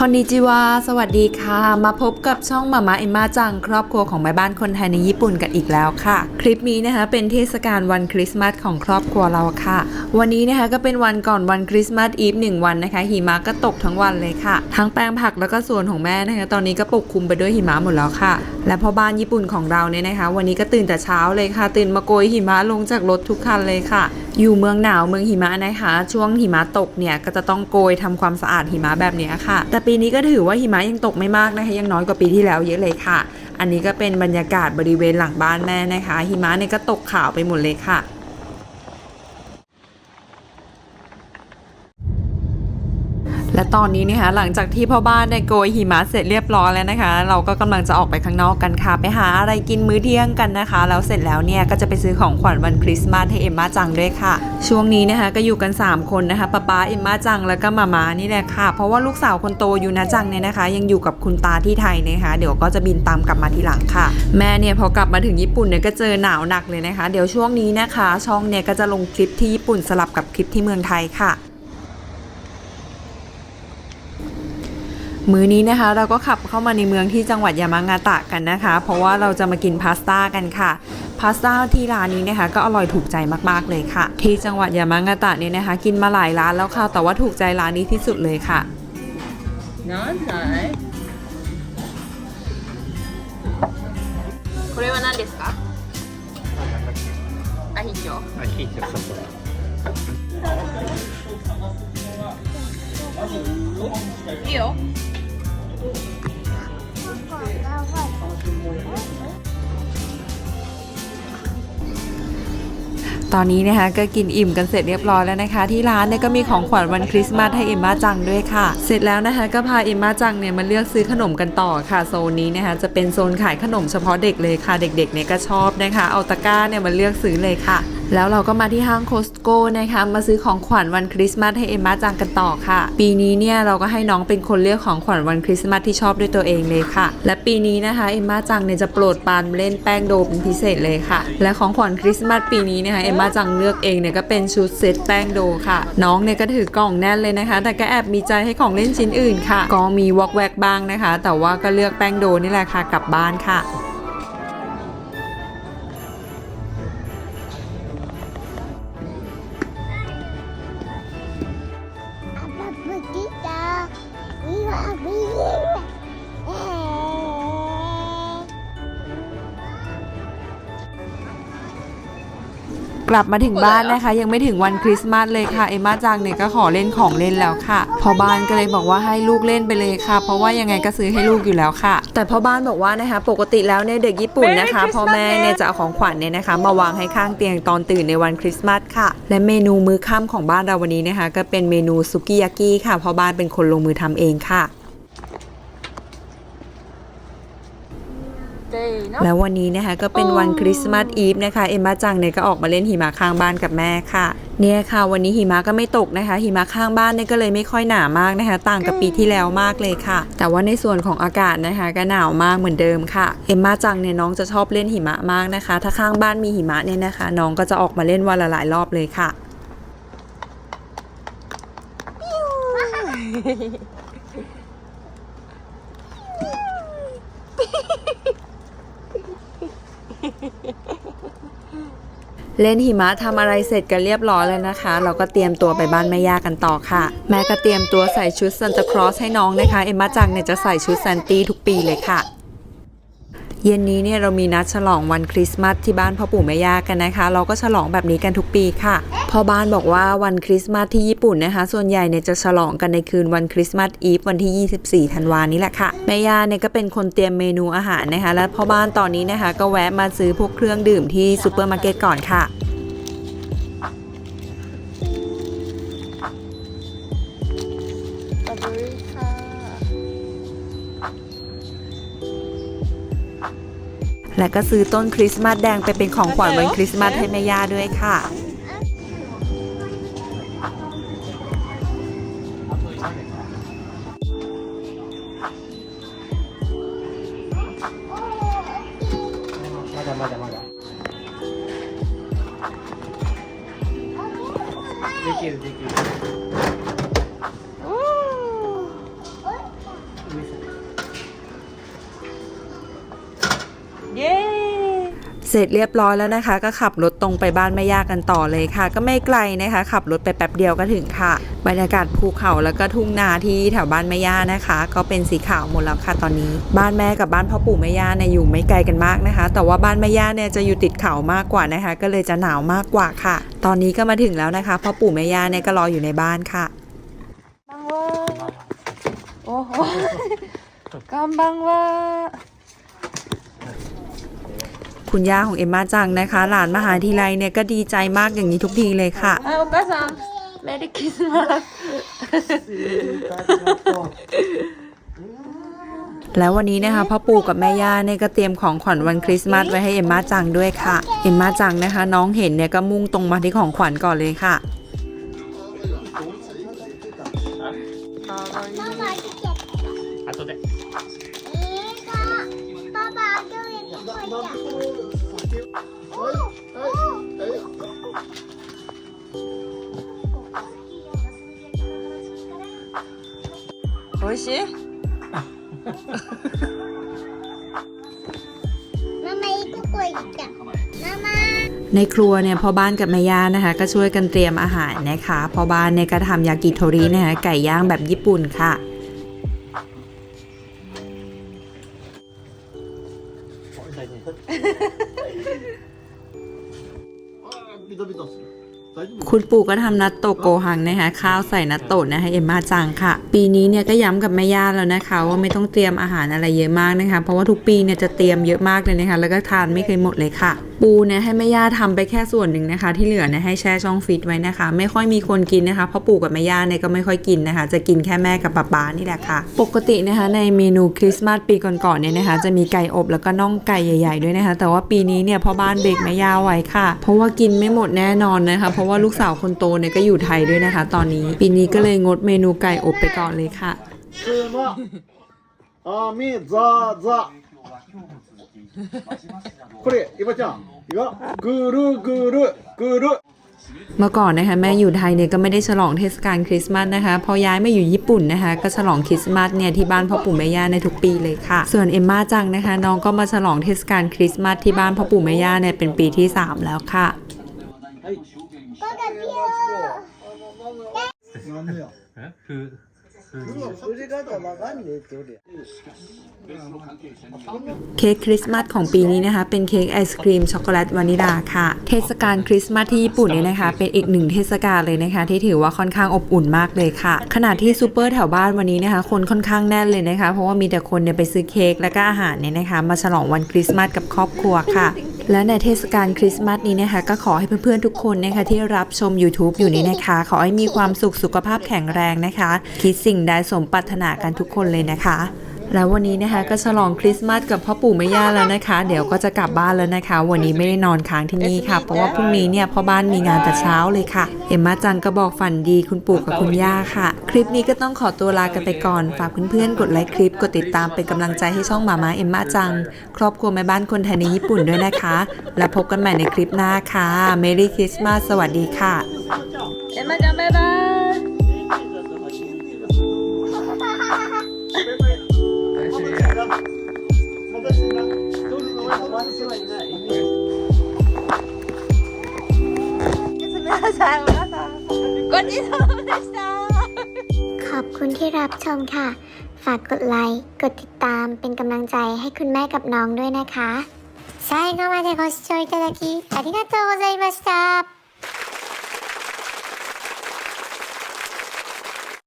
คอนนิจิวา สวัสดีค่ะ มาพบกับช่องมาม่าเอ็มมาจัง ครอบครัวของแม่บ้านคนไทยในญี่ปุ่นกันอีกแล้วค่ะ คลิปนี้นะคะเป็นเทศกาลวันคริสต์มาสของครอบครัวเราค่ะ วันนี้นะคะก็เป็นวันก่อนวันคริสต์มาสอีฟหนึ่งวันนะคะ หิมะก็ตกทั้งวันเลยค่ะ ทั้งแปลงผักแล้วก็สวนของแม่นะคะ ตอนนี้ก็ปกคลุมไปด้วยหิมะหมดแล้วค่ะ และพ่อบ้านญี่ปุ่นของเราเนี่ยนะคะ วันนี้ก็ตื่นแต่เช้าเลยค่ะ ตื่นมาโกยหิมะลงจากรถทุกคันเลยค่ะ อยู่เมืองหนาวเมืองหิมะนะคะ ช่วงหิมะตกเนี่ยก็จะต้องโกยทำความสะอาดหิมะแบบนี้ค่ะ แต่ปีนี้ก็ถือว่าหิมะยังตกไม่มากนะคะ ยังน้อยกว่าปีที่แล้วเยอะเลยค่ะ อันนี้ก็เป็นบรรยากาศบริเวณหลังบ้านแม่นะคะ หิมะเนี่ยก็ตกขาวไปหมดเลยค่ะ และตอนนี้นะคะหลังจากที่พ่อบ้านได้โกยหิมะเสร็จเรียบร้อยแล้วนะคะ เราก็กำลังจะออกไปข้างนอกกันค่ะ ไปหาอะไรกินมื้อเที่ยงกันนะคะ แล้วเสร็จแล้วเนี่ยก็จะไปซื้อของขวัญวันคริสต์มาสให้เอ็มมาจังด้วยค่ะ ช่วงนี้นะคะก็อยู่กัน 3 คนนะคะป้าป้าเอ็มมาจังแล้วก็มามานี่แหละค่ะ เพราะว่าลูกสาวคนโตอยู่นะจังเนี่ยนะคะ ยังอยู่กับคุณตาที่ไทยนะคะ เดี๋ยวก็จะบินตามกลับมาทีหลังค่ะ แม่เนี่ยพอกลับมาถึงญี่ปุ่นเนี่ยก็เจอหนาวหนักเลยนะคะ เดี๋ยวช่วงนี้นะคะ ช่องเนี่ยก็จะลงคลิปที่ญี่ปุ่นสลับกับคลิปที่เมืองไทยค่ะ มื้อนี้นะคะเราก็ขับเข้ามาในเมืองที่จังหวัดยามางาตะกันนะคะ เพราะว่าเราจะมากินพาสต้ากันค่ะ พาสต้าที่ร้านนี้นะคะก็อร่อยถูกใจมากๆเลยค่ะ ที่จังหวัดยามางาตะเนี่ยนะคะ กินมาหลายร้านแล้วค่ะ แต่ว่าถูกใจร้านนี้ที่สุดเลยค่ะ なんだいこれは何ですかアヒージョあ、聞いてた、それ。いいよ ตอนนี้นะคะก็กินอิ่มกันเสร็จเรียบร้อยแล้วนะคะ ที่ร้านเนี่ยก็มีของขวัญวันคริสต์มาสให้เอ็มมาจังด้วยค่ะ เสร็จแล้วนะคะก็พาเอ็มมาจังเนี่ยมาเลือกซื้อขนมกันต่อค่ะโซนนี้นะคะจะเป็นโซนขายขนมเฉพาะเด็กเลยค่ะเด็กๆเนี่ยก็ชอบนะคะเอาตะกร้าเนี่ยมาเลือกซื้อเลยค่ะ แล้วเราก็มาที่ห้างโคสโก้นะคะมาซื้อของขวัญวันคริสต์มาสให้เอ็มมาจังกันต่อค่ะ ปีนี้เนี่ยเราก็ให้น้องเป็นคนเลือกของขวัญวันคริสต์มาสที่ชอบด้วยตัวเองเลยค่ะ และปีนี้นะคะเอ็มมาจังเนี่ยจะโปรดปรานเล่นแป้งโดเป็นพิเศษเลยค่ะ และของขวัญคริสต์มาสปีนี้นะคะเอ็มมาจังเลือกเองเนี่ยก็เป็นชุดเซตแป้งโดค่ะ น้องเนี่ยก็ถือกล่องแน่นเลยนะคะ แต่ก็แอบมีใจให้ของเล่นชิ้นอื่นค่ะ ก็มีวอกแวกบ้างนะคะ แต่ว่าก็เลือกแป้งโดนี่แหละค่ะกลับบ้านค่ะ ลับมาถึงบ้านนะคะ ยังไม่ถึงวันคริสต์มาสเลยค่ะเอมมาจังเนี่ยก็ขอเล่นของเล่นแล้วค่ะพอบ้านก็เลยบอกว่าให้ลูกเล่นไปเลยค่ะ เพราะว่ายังไงก็ซื้อให้ลูกอยู่แล้วค่ะ แต่พ่อบ้านบอกว่านะคะ ปกติแล้วเนี่ยเด็กญี่ปุ่นนะคะพ่อแม่เนี่ยจะเอาของขวัญเนี่ยนะคะ มาวางให้ข้างเตียงตอนตื่นในวันคริสต์มาสค่ะ และเมนูมื้อค่ำของบ้านเราวันนี้นะคะ ก็เป็นเมนูซุกิยากิค่ะพ่อบ้านเป็นคนลงมือทำเองค่ะ せーのแล้ววันนี้นะคะก็เป็นวันคริสต์มาสอีฟนะคะ เอ็มมาจังเนี่ยก็ออกมาเล่นหิมะข้างบ้านกับแม่ค่ะเนี่ยค่ะ วันนี้หิมะก็ไม่ตกนะคะ หิมะข้างบ้านเนี่ยก็เลยไม่ค่อยหนามากนะคะ ต่างกับปีที่แล้วมากเลยค่ะ แต่ว่าในส่วนของอากาศนะคะ ก็หนาวมากเหมือนเดิมค่ะ เอ็มมาจังเนี่ยน้องจะชอบเล่นหิมะมากนะคะ ถ้าข้างบ้านมีหิมะเนี่ยนะคะ น้องก็จะออกมาเล่นวันละหลายรอบเลยค่ะ เล่นหิมะทำอะไรเสร็จกันเรียบร้อยแล้วนะคะ เราก็เตรียมตัวไปบ้านแม่ย่ากันต่อค่ะ แม่ก็เตรียมตัวใส่ชุดซันตาคลอสให้น้องนะคะ เอ็มมาจังเนี่ยจะใส่ชุดซันตี้ทุกปีเลยค่ะ เย็นนี้เนี่ยเรามีนัดฉลองวันคริสต์มาสที่บ้านพ่อปู่แม่ย่ากันนะคะ เราก็ฉลองแบบนี้กันทุกปีค่ะพ่อบ้านบอกว่าวันคริสต์มาสที่ญี่ปุ่นนะคะ ส่วนใหญ่เนี่ยจะฉลองกันในคืนวันคริสต์มาสอีฟวันที่ 24 ธันวานี้แหละค่ะแม่ย่าเนี่ยก็เป็นคนเตรียมเมนูอาหารนะคะ และพ่อบ้านตอนนี้นะคะ ก็แวะมาซื้อพวกเครื่องดื่มที่ซูเปอร์มาร์เก็ตก่อนค่ะสตรอดีค่ะ และก็ซื้อต้นคริสต์มาสแดงไปเป็นของขวัญวันคริสต์มาสให้แม่ย่าด้วยค่ะ まだまだまだ。できるできる。 เสร็จเรียบร้อยแล้วนะคะ ก็ขับรถตรงไปบ้านแม่ย่ากันต่อเลยค่ะ ก็ไม่ไกลนะคะ ขับรถไปแป๊บเดียวก็ถึงค่ะ บรรยากาศภูเขาแล้วก็ทุ่งนาที่แถวบ้านแม่ย่านะคะ ก็เป็นสีขาวหมดแล้วค่ะตอนนี้ บ้านแม่กับบ้านพ่อปู่แม่ย่าเนี่ยอยู่ไม่ไกลกันมากนะคะ แต่ว่าบ้านแม่ย่าเนี่ยจะอยู่ติดเขามากกว่านะคะ ก็เลยจะหนาวมากกว่าค่ะ ตอนนี้ก็มาถึงแล้วนะคะพ่อปู่แม่ย่าเนี่ยก็รออยู่ในบ้านค่ะบังว่าโอ้โหกัมบังว่า คุณย่าของเอ็มมาจังนะคะ หลานมาหาทีไรเนี่ยก็ดีใจมากอย่างนี้ทุกทีเลยค่ะ はいお母さんメリークリスマス แล้ววันนี้นะคะพ่อปู่กับแม่ย่าเนี่ยก็เตรียมของขวัญวันคริสต์มาสไว้ให้เอ็มมาจังด้วยค่ะ เอ็มมาจังนะคะ น้องเห็นเนี่ยก็มุ่งตรงมาที่ของขวัญก่อนเลยค่ะ パパ来て後で お美味しいママいいとこ行ったママ ในครัวเนี่ยพ่อบ้านกับแม่ย่านะคะ ก็ช่วยกันเตรียมอาหารนะคะพ่อบ้านเนี่ยก็ทำยากิโทรินะคะไก่ย่างแบบญี่ปุ่นค่ะ ビタビタする大丈夫 คุณปู่ก็ทำนัตโตะโกหังนะคะข้าวใส่นัตโตะนะคะเอ็มมาจังค่ะ ปีนี้เนี่ยก็ย้ำกับแม่ย่าแล้วนะคะ ว่าไม่ต้องเตรียมอาหารอะไรเยอะมากนะคะ เพราะว่าทุกปีเนี่ยจะเตรียมเยอะมากเลยนะคะ แล้วก็ทานไม่เคยหมดเลยค่ะ ปูเนี่ยให้แม่ย่าทำไปแค่ส่วนหนึ่งนะคะ ที่เหลือเนี่ยให้แช่ช่องฟิตไว้นะคะ ไม่ค่อยมีคนกินนะคะเพราะปู่กับแม่ย่าเนี่ยก็ไม่ค่อยกินนะคะ จะกินแค่แม่กับป๊าป๊านี่แหละค่ะ ปกตินะคะในเมนูคริสต์มาสปีก่อนๆเนี่ยนะคะ จะมีไก่อบแล้วก็น่องไก่ใหญ่ ๆด้วยนะคะ แต่ว่าปีนี้เนี่ยพ่อบ้านเบรกแม่ย่าไว้ค่ะ เพราะว่ากินไม่หมดแน่นอนนะคะ เพราะว่าลูกสาวคนโตเนี่ยก็อยู่ไทยด้วยนะคะ ตอนนี้ ปีนี้ก็เลยงดเมนูไก่อบไปก่อนเลยค่ะ すまあみざざこれ今ちゃん กูรุกูรุกูรุเมื่อก่อนนะคะแม่อยู่ไทยเนี่ยก็ไม่ได้ฉลองเทศกาลคริสต์มาสนะคะ พอย้ายมาอยู่ญี่ปุ่นนะคะ ก็ฉลองคริสต์มาสเนี่ยที่บ้านพ่อปู่แม่ย่าในทุกปีเลยค่ะ ส่วนเอมมาจังนะคะ น้องก็มาฉลองเทศกาลคริสต์มาสที่บ้านพ่อปู่แม่ย่าเนี่ยเป็นปีที่ 3 แล้วค่ะก็กั เค้กคริสต์มาสของปีนี้นะคะ เป็นเค้กไอศครีมช็อกโกแลตวานิลาค่ะ เทศกาลคริสต์มาสที่ญี่ปุ่นเนี่ยนะคะ เป็นอีกหนึ่งเทศกาลเลยนะคะ ที่ถือว่าค่อนข้างอบอุ่นมากเลยค่ะ ขณะที่ซูเปอร์แถวบ้านวันนี้นะคะ คนค่อนข้างแน่นเลยนะคะ เพราะว่ามีแต่คนเนี่ยไปซื้อเค้กและก็อาหารเนี่ยนะคะ มาฉลองวันคริสต์มาสกับครอบครัวค่ะ และในเทศกาลคริสต์มาสนี้นะคะ ก็ขอให้เพื่อนๆทุกคนนะคะที่รับชม YouTube อยู่นี้นะคะ ขอให้มีความสุขสุขภาพแข็งแรงนะคะ คิดสิ่งใดสมปรารถนากันทุกคนเลยนะคะ แล้ววันนี้นะคะก็ฉลองคริสต์มาสกับพ่อปู่แม่ย่าแล้วนะคะ เดี๋ยวก็จะกลับบ้านแล้วนะคะ วันนี้ไม่ได้นอนค้างที่นี่ค่ะ เพราะว่าพรุ่งนี้เนี่ยพ่อบ้านมีงานแต่เช้าเลยค่ะ เอ็มมาจังก็บอกฝันดีคุณปู่กับคุณย่าค่ะ คลิปนี้ก็ต้องขอตัวลากันไปก่อน ฝากเพื่อนๆกดไลค์คลิป กดติดตามเป็นกำลังใจให้ช่องหมาม้าเอ็มมาจัง ครอบครัวแม่บ้านคนไทยในญี่ปุ่นด้วยนะคะ แล้วพบกันใหม่ในคลิปหน้าค่ะเมรี่คริสต์มาสสวัสดีค่ะเอ็มมาจังบ๊ายบาย 皆さん皆さんごちそうさまでした ขอบคุณที่รับชมค่ะ ฝากกดไลค์ กดติดตามเป็นกำลังใจให้คุณแม่กับน้องด้วยนะคะ 最後までご視聴いただきありがとうございました。